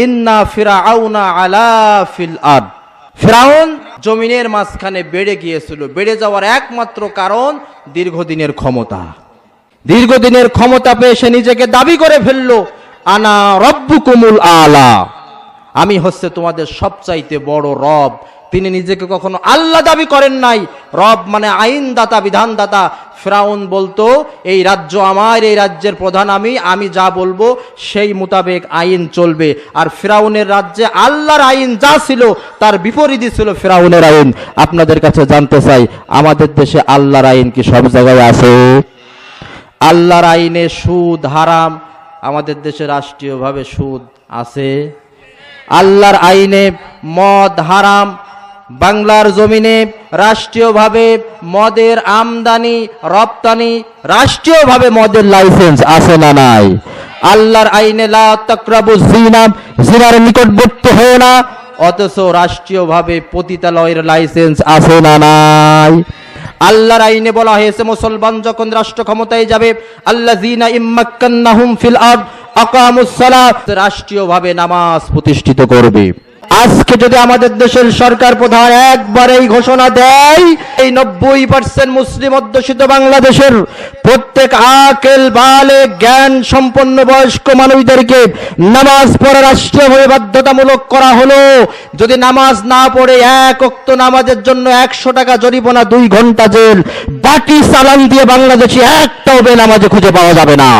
ইন্না ফিরাউনা আলা ফিল আরদ। ফিরাউন জমিনের মাঝখানে বেড়ে গিয়েছিল। বেড়ে যাওয়ার একমাত্র কারণ দীর্ঘদিনের ক্ষমতা। দীর্ঘদিনের ক্ষমতা পেয়ে সে নিজেকে দাবি করে ফেলল, আনা রব্বুকুমুল আলা। আমি হচ্ছে তোমাদের সবচাইতে বড় রব। তিনি নিজেকে কখনো আল্লাহ দাবি করেন নাই। রব মানে আইনদাতা, বিধানদাতা। ফেরাউন বলতো, এই রাজ্য আমার, এই রাজ্যের প্রধান আমি আমি যা বলব সেই মোতাবেক আইন চলবে। আর ফেরাউনের রাজ্যে আল্লাহর আইন যা ছিল, তার বিপরীতই ছিল ফেরাউনের আইন। আপনাদের কাছে জানতে চাই, আমাদের দেশে আল্লাহর আইন কি সব জায়গায় আছে? আল্লাহর আইনে সুদ হারাম, আমাদের দেশে রাষ্ট্রীয়ভাবে সুদ আছে। আল্লাহর আইনে মদ হারাম বাংলার জমিনে রাষ্ট্রীয়ভাবে মদের আমদানি, রপ্তানি, রাষ্ট্রীয়ভাবে মদের লাইসেন্স আছে না নাই। আল্লাহর আইনে লা তাকরাবু জিনা জিনার নিকটবর্তী হয় না, অথচ রাষ্ট্রীয়ভাবে পতিতালয়ের লাইসেন্স আছে না নাই। আল্লাহর আইনে বলা হয়েছে, মুসলমান যখন রাষ্ট্র ক্ষমতায় যাবে আল্লাহ জিনা ইম্মাক্কান্নাহুম ফিল আরদ, আকামুস সালাত, রাষ্ট্রীয়ভাবে নামাজ প্রতিষ্ঠিত করবে। আজকে যদি আমাদের দেশের সরকার প্রধান একবার এই ঘোষণা দেয়, এই নব্বই পার্সেন্ট মুসলিম অধ্যুষিত বাংলাদেশের প্রত্যেক আকেল, বালে, জ্ঞান সম্পন্ন বয়স্ক মানুষদেরকে নামাজ পড়া রাষ্ট্রীয়ভাবে বাধ্যতামূলক করা হলো। যদি নামাজ না পড়ে এক অক্ত নামাজের জন্য একশো টাকা জরিমানা, দুই ঘণ্টা জেল, বাকি চালান দিয়ে বাংলাদেশে একটাও বে নামাজে খুঁজে পাওয়া যাবে না।